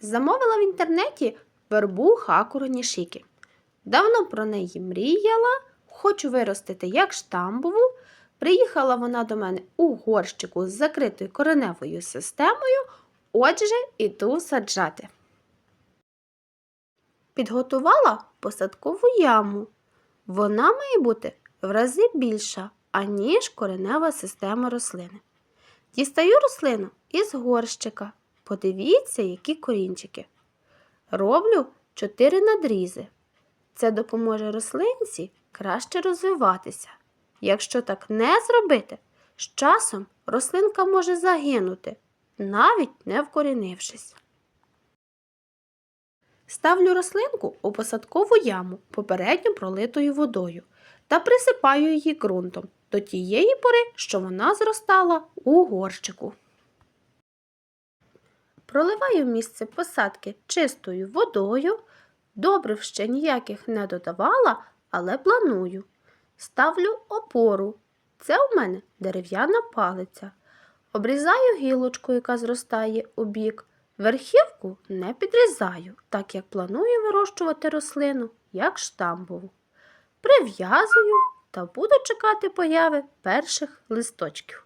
Замовила в інтернеті вербу хакуру Нішіки. Давно про неї мріяла, хочу виростити як штамбову. Приїхала вона до мене у горщику з закритою кореневою системою, отже, іду саджати. Підготувала посадкову яму. Вона має бути в рази більша, аніж коренева система рослини. Дістаю рослину із горщика. Подивіться, які корінчики. Роблю 4 надрізи. Це допоможе рослинці краще розвиватися. Якщо так не зробити, з часом рослинка може загинути, навіть не вкорінившись. Ставлю рослинку у посадкову яму, попередньо пролитою водою, та присипаю її ґрунтом до тієї пори, що вона зростала у горщику. Проливаю місце посадки чистою водою. Добрив ще ніяких не додавала, але планую. Ставлю опору. Це у мене дерев'яна палиця. Обрізаю гілочку, яка зростає у бік. Верхівку не підрізаю, так як планую вирощувати рослину як штамбову. Прив'язую та буду чекати появи перших листочків.